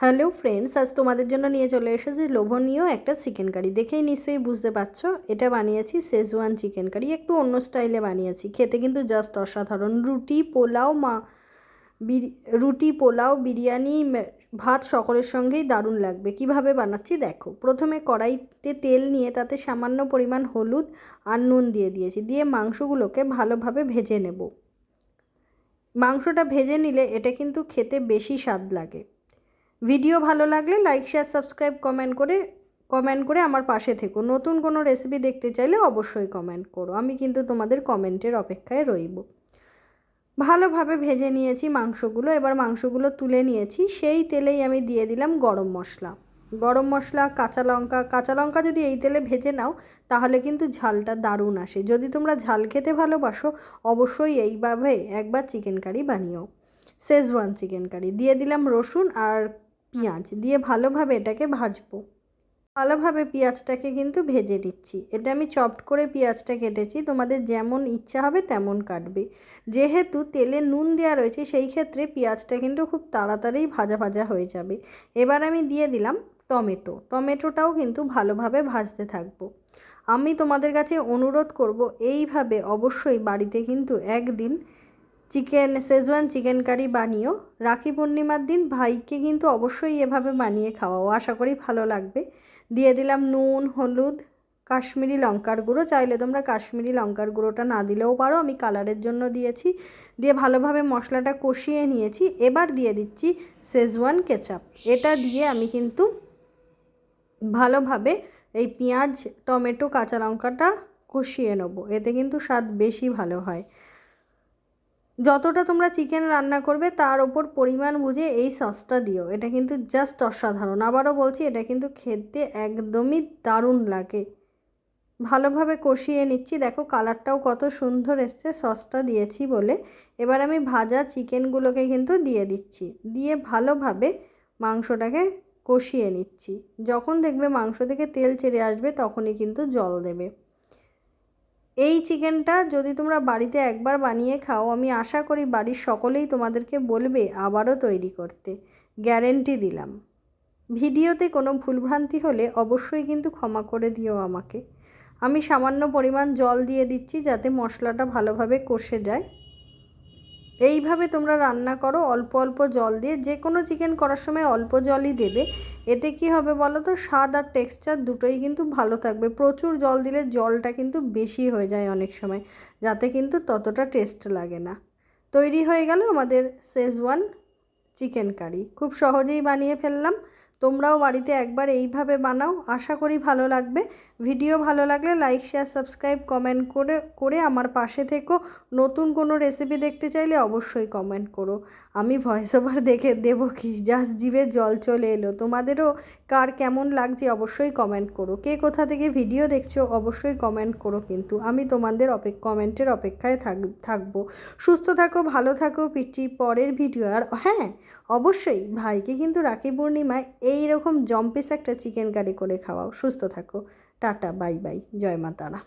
Hello friends, আজ তোমাদের জন্য নিয়ে চলে এসেছি লোভনীয় একটা চিকেন কারি দেখেই নিশ্চয়ই বুঝতে পারছ, এটা বানিয়েছি শেজওয়ান চিকেন কারি একটু অন্য স্টাইলে বানিয়েছি। খেতে কিন্তু জাস্ট অসাধারণ। রুটি, পোলাও, মা রুটি, পোলাও, বিরিয়ানি ভাত সকলের সঙ্গেই দারুণ লাগবে। কীভাবে বানাচ্ছি দেখো। প্রথমে কড়াইতে তেল নিয়ে তাতে সামান্য পরিমাণ হলুদ আর নুন দিয়ে দিয়েছি। দিয়ে মাংসগুলোকে ভালোভাবে ভেজে নেব। মাংসটা ভেজে নিলে এটা কিন্তু খেতে বেশি স্বাদ লাগে। ভিডিও ভালো লাগলে লাইক শেয়ার সাবস্ক্রাইব কমেন্ট করে কমেন্ট করে আমার পাশে থেকো। নতুন কোনো রেসিপি দেখতে চাইলে অবশ্যই কমেন্ট করো। আমি কিন্তু তোমাদের কমেন্টের অপেক্ষায় রইব। ভালোভাবে ভেজে নিয়েছি মাংসগুলো। এবার মাংসগুলো তুলে নিয়েছি। সেই তেলেই আমি দিয়ে দিলাম গরম মশলা। গরম মশলা, কাঁচা লঙ্কা। কাঁচা লঙ্কা যদি এই তেলে ভেজে নাও, তাহলে কিন্তু ঝালটা দারুণ আসে। যদি তোমরা ঝাল খেতে ভালোবাসো, অবশ্যই এইভাবে একবার চিকেন কারি বানিও। শেজওয়ান চিকেন কারি দিয়ে দিলাম রসুন আর পেঁয়াজ দিয়ে ভালোভাবে এটাকে ভাজবো। ভালোভাবে পেঁয়াজটাকে কিন্তু ভেজে নিচ্ছি। এটা আমি চপড করে পেঁয়াজটা কেটেছি, তোমাদের যেমন ইচ্ছা হবে তেমন কাটবে। যেহেতু তেলে নুন দেওয়া রয়েছে, সেই ক্ষেত্রে পেঁয়াজটা কিন্তু খুব তাড়াতাড়ি ভাজা ভাজা হয়ে যাবে। এবার আমি দিয়ে দিলাম টমেটো। টমেটোটাও কিন্তু ভালোভাবে ভাজতে থাকব। আমি তোমাদের কাছে অনুরোধ করব, এইভাবে অবশ্যই বাড়িতে কিন্তু একদিন চিকেন শেজওয়ান চিকেন কারি বানিও। রাখি পূর্ণিমার দিন ভাইকে কিন্তু অবশ্যই এভাবে বানিয়ে খাওয়াও। আশা করি ভালো লাগবে। দিয়ে দিলাম নুন, হলুদ, কাশ্মীরি লঙ্কার গুঁড়ো। চাইলে তোমরা কাশ্মীরি লঙ্কার গুঁড়োটা না দিলেও পারো। আমি কালারের জন্য দিয়েছি। দিয়ে ভালোভাবে মশলাটা কষিয়ে নিয়েছি। এবার দিয়ে দিচ্ছি শেজওয়ান কেচাপ। এটা দিয়ে আমি কিন্তু ভালোভাবে এই পেঁয়াজ, টমেটো, কাঁচা লঙ্কাটা কষিয়ে নেব। এতে কিন্তু স্বাদ বেশি ভালো হয়। যতটা তোমরা চিকেন রান্না করবে, তার ওপর পরিমাণ বুঝে এই সসটা দিও। এটা কিন্তু জাস্ট অসাধারণ। আবারও বলছি, এটা কিন্তু খেতে একদমই দারুণ লাগে। ভালোভাবে কষিয়ে নিচ্ছি। দেখো কালারটাও কত সুন্দর এসছে সসটা দিয়েছি বলে। এবার আমি ভাজা চিকেনগুলোকে কিন্তু দিয়ে দিচ্ছি। দিয়ে ভালোভাবে মাংসটাকে কষিয়ে নিচ্ছি। যখন দেখবে মাংস থেকে তেল ছেড়ে আসবে, তখনই কিন্তু জল দেবে। এই চিকেনটা যদি তোমরা বাড়িতে একবার বানিয়ে খাও, আমি আশা করি বাড়ির সকলেই তোমাদেরকে বলবে আবারও তৈরি করতে। গ্যারেন্টি দিলাম। ভিডিওতে কোনো ভুলভ্রান্তি হলে অবশ্যই কিন্তু ক্ষমা করে দিও আমাকে। আমি সামান্য পরিমাণ জল দিয়ে দিচ্ছি যাতে মশলাটা ভালোভাবে কষে যায়। এইভাবে তোমরা রান্না করো, অল্প অল্প জল দিয়ে। যে কোনো চিকেন করার সময় অল্প জলই দেবে। এতে কি হবে বলো তো স্বাদ আর টেক্সচার দুটোই কিন্তু ভালো থাকবে। প্রচুর জল দিলে জলটা কিন্তু বেশি হয়ে যায় অনেক সময়, যাতে কিন্তু ততটা টেস্ট লাগে না। তৈরি হয়ে গেল আমাদের শেজওয়ান চিকেন কারি। খুব সহজেই বানিয়ে ফেললাম। তোমরাও বাড়িতে একবার এইভাবে বানাও। আশা করি ভালো লাগবে। ভিডিও ভালো লাগলে লাইক শেয়ার সাবস্ক্রাইব কমেন্ট করে করে আমার পাশে থেকো। নতুন কোনো রেসিপি দেখতে চাইলে অবশ্যই কমেন্ট করো। আমি ভয়েস ওভার দেখে দেবো কি জাস্ট জিভে জল চলে এলো। তোমাদেরও কার কেমন লাগছে অবশ্যই কমেন্ট করো। কে কোথা থেকে ভিডিও দেখছ অবশ্যই কমেন্ট করো কিন্তু। আমি তোমাদের অপেক কমেন্টের অপেক্ষায় থাক থাকব। সুস্থ থাকো, ভালো থাকো পিচি পরের ভিডিও আর হ্যাঁ অবশ্যই। ভাইকে কিন্তু রাখি পূর্ণিমায় এই রকম জম্পেস একটা চিকেন কারি করে খাওয়াও। সুস্থ থাকো। Tata, bye bye. জয় মা তারা।